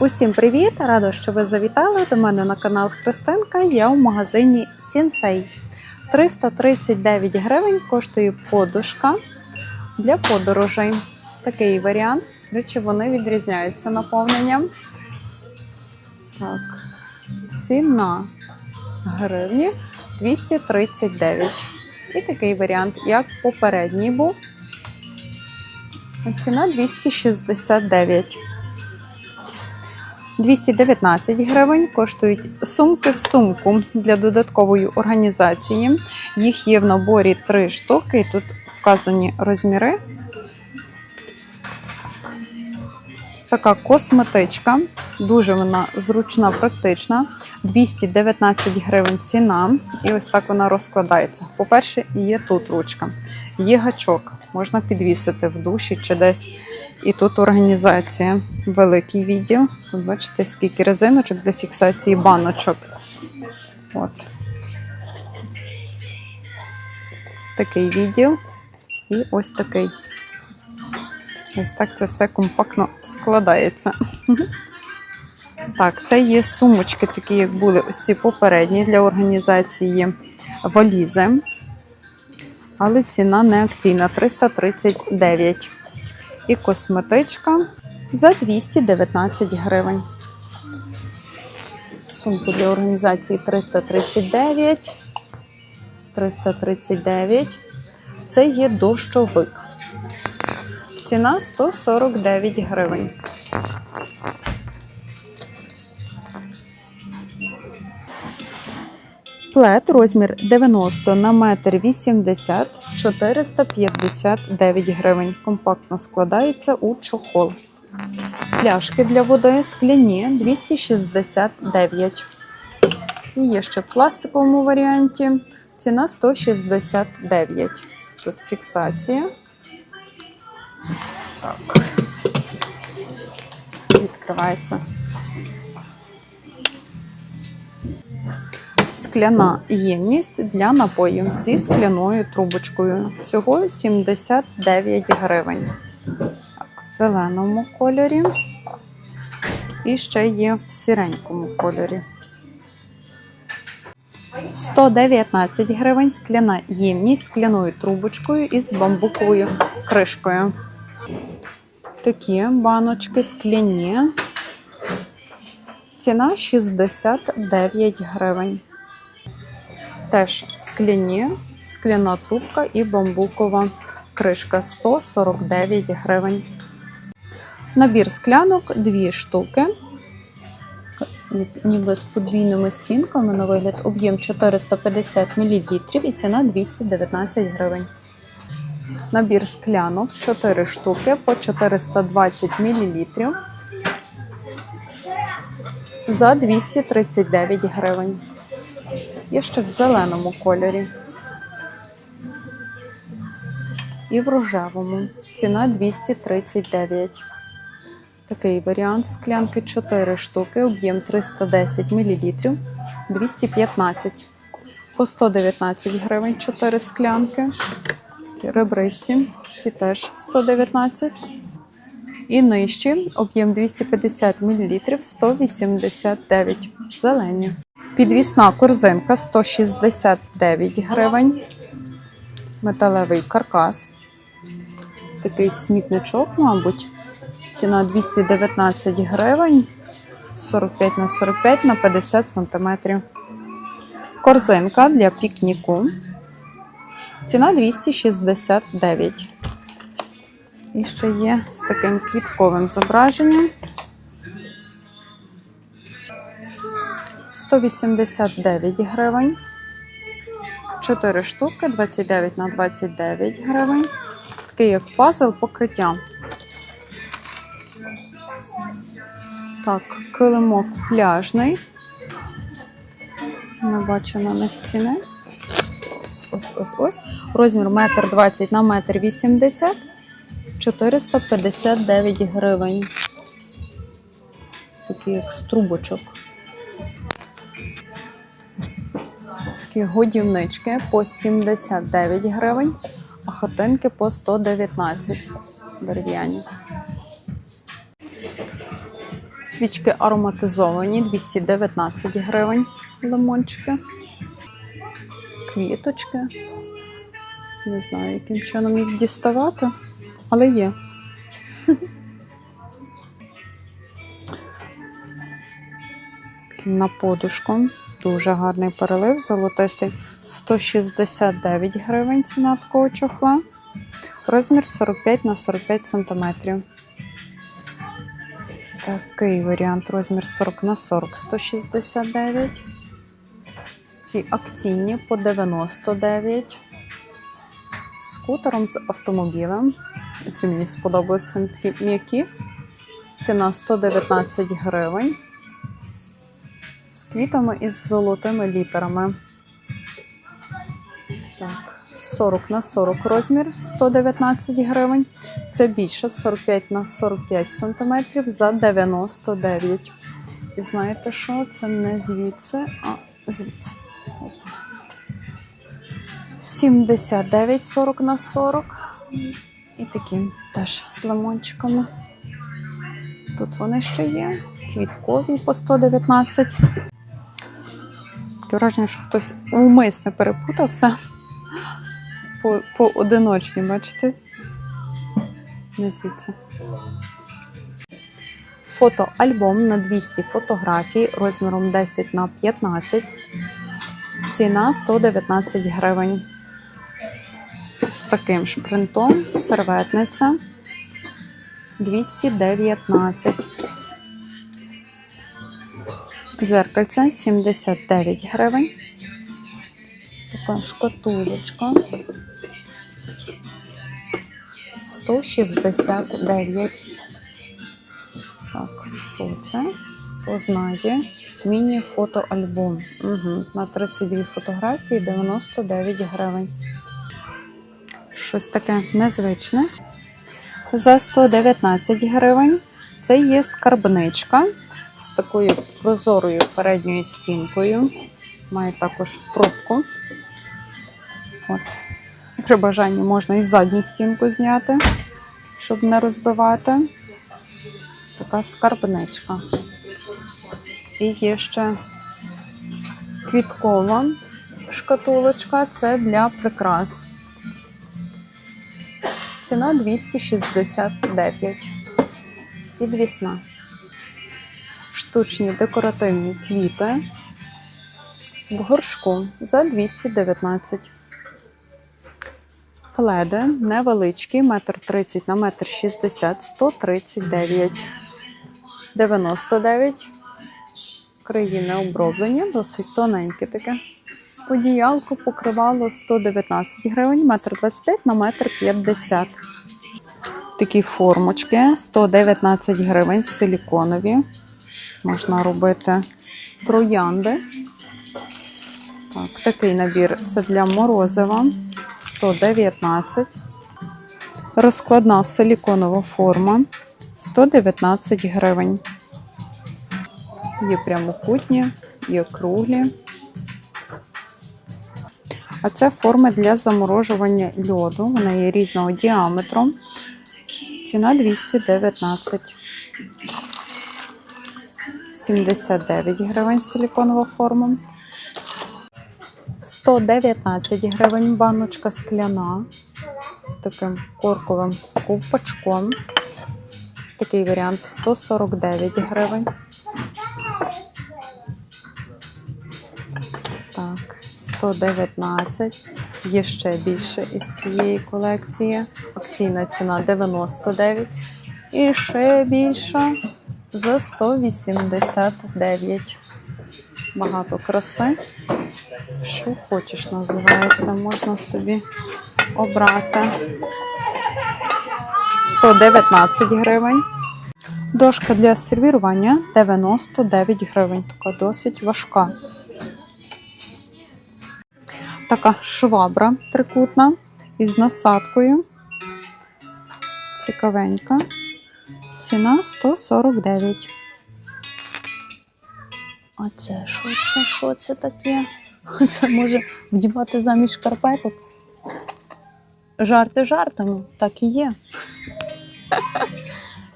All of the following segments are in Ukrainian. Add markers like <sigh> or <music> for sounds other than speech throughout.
Усім привіт! Рада, що ви завітали до мене на канал Христинка. Я у магазині Сінсей. 339 гривень коштує подушка для подорожей. Такий варіант. Речі, вони відрізняються наповненням. Так, ціна гривні 239. І такий варіант, як попередній був. Ціна 269. 219 гривень коштують сумки в сумку для додаткової організації. Їх є в наборі 3 штуки. Тут вказані розміри. Така косметичка. Дуже вона зручна, практична. 219 гривень ціна. І ось так вона розкладається. По-перше, є тут ручка, є гачок. Можна підвісити в душі чи десь. І тут організація. Великий відділ. Тут бачите, скільки резиночок для фіксації баночок. От. Такий відділ. І ось такий. Ось так це все компактно складається. Так, це є сумочки, такі, як були ось ці попередні для організації валізи. Але ціна не акційна 339. І косметичка за 219 гривень. Сумку для організації 339. 339. Це є дощовик. Ціна 149 гривень. Плед розмір 90 на метр 80 459 гривень. Компактно складається у чохол. Пляшки для води скляні 269. І є ще в пластиковому варіанті. Ціна 169. Тут фіксація. Так. Відкривається. Скляна ємність для напоїв зі скляною трубочкою. Всього 79 гривень. В зеленому кольорі. І ще є в сіренькому кольорі. 119 гривень скляна ємність скляною трубочкою і з бамбуковою кришкою. Такі баночки скляні. Ціна 69 гривень. Теж скляні, скляна трубка і бамбукова кришка 149 гривень. Набір склянок 2 штуки. Ніби з подвійними стінками на вигляд об'єм 450 мл і ціна 219 гривень. Набір склянок 4 штуки по 420 мл за 239 гривень. Є ще в зеленому кольорі. І в рожевому. Ціна 239. Такий варіант склянки 4 штуки, об'єм 310 мл, 215. По 119 гривень 4 склянки. Ребристі, ці теж 119. І нижчі, об'єм 250 мл, 189 зелені. Підвісна корзинка 169 гривень. Металевий каркас. Такий смітничок, мабуть. Ціна 219 гривень. 45 на 45 на 50 сантиметрів. Корзинка для пікніку. Ціна 269. І ще є з таким квітковим зображенням. 189 гривень. 4 штуки, 29 на 29 гривень. Такий як пазл покриття. Так, килимок пляжний. Не бачу на них ціни. Ось, ось, ось, ось. Розмір 1,20 на 1,80 м. 459 гривень. Такий як з трубочок. Такі годівнички по 79 гривень, а хатинки по 119 дерев'яні. Свічки ароматизовані 219 гривень. Лимончики. Квіточки. Не знаю, яким чином їх діставати, але є. <laughs> На подушку. Дуже гарний перелив, золотистий. 169 гривень ціна такого чохла. Розмір 45 на 45 сантиметрів. Такий варіант розмір 40 на 40 169. Ці акційні по 99. Скутером, з автомобілем. Ці мені сподобалися вони такі м'які. Ціна 119 гривень. З квітами і з золотими літерами. Так, 40 на 40 розмір 119 гривень. Це більше 45 на 45 сантиметрів за 99. І знаєте що? Це не звідси, а звідси. Опа. 79 40 на 40. І такі теж з лимончиками. Тут вони ще є. Квіткові по 119. Таке враження, що хтось умисне перепутався. По, по одиночній, бачите? Не звідси. Фотоальбом на 200 фотографій розміром 10 на 15. Ціна 119 гривень. З таким ж принтом серветниця 219. Дзеркальце 79 гривень. Така шкатулочка. 169. Так, що це? Познає. Міні-фотоальбом. Угу. На 32 фотографії 99 гривень. Щось таке незвичне. За 119 гривень. Це є скарбничка з такою прозорою передньою стінкою. Має також пробку. От. При бажанні можна і задню стінку зняти, щоб не розбивати. Така скарбничка. І є ще квіткова шкатулочка це для прикрас. Ціна 269. Підвісна. Штучні декоративні квіти в горшку за 219. Пледи невеличкі, 1,30 на 1,60 139. 99. Країни оброблені, досить тоненьке таке. Одіялко покривало 119 гривень, 1,25 на 1,50 Такі формочки 119 гривень силіконові. Можна робити троянди. Так, такий набір це для морозива 119. Розкладна силіконова форма 119 гривень. Є прямокутні, є круглі. А це форми для заморожування льоду. Вони є різного діаметру. Ціна 219. 79 гривень силіконова форма. 119 гривень баночка скляна з таким корковим ковпачком. Такий варіант 149 гривень. 119. Є ще більше із цієї колекції. Акційна ціна 99. І ще більша за 189. Багато краси. Що хочеш, називається, можна собі обрати. 119 гривень. Дошка для сервірування 99 гривень. Така досить важка. Така швабра трикутна із насадкою. Цікавенька. Ціна 149. А це що це? Що це таке? <laughs> Це може вдівати замість шкарпеток? Жарти жартами, так і є.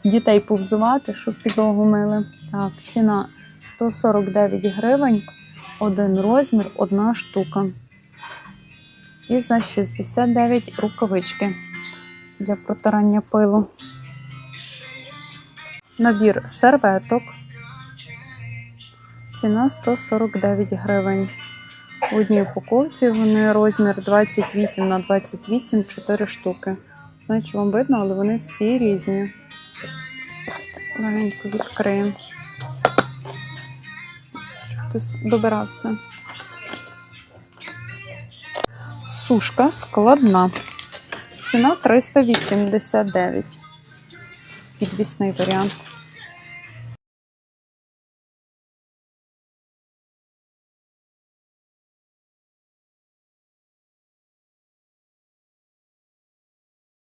<laughs> дітей повзувати, щоб підлогу мили. Так, ціна 149 гривень, один розмір, одна штука. І за 69 рукавички для протирання пилу. Набір серветок. Ціна 149 гривень. В одній упаковці вони розмір 28 на 28, 4 штуки. Знаю, чи вам видно, але вони всі різні. Легенько відкриємо. Щоб хтось добирався. Сушка складна. Ціна 389. Підвісний варіант.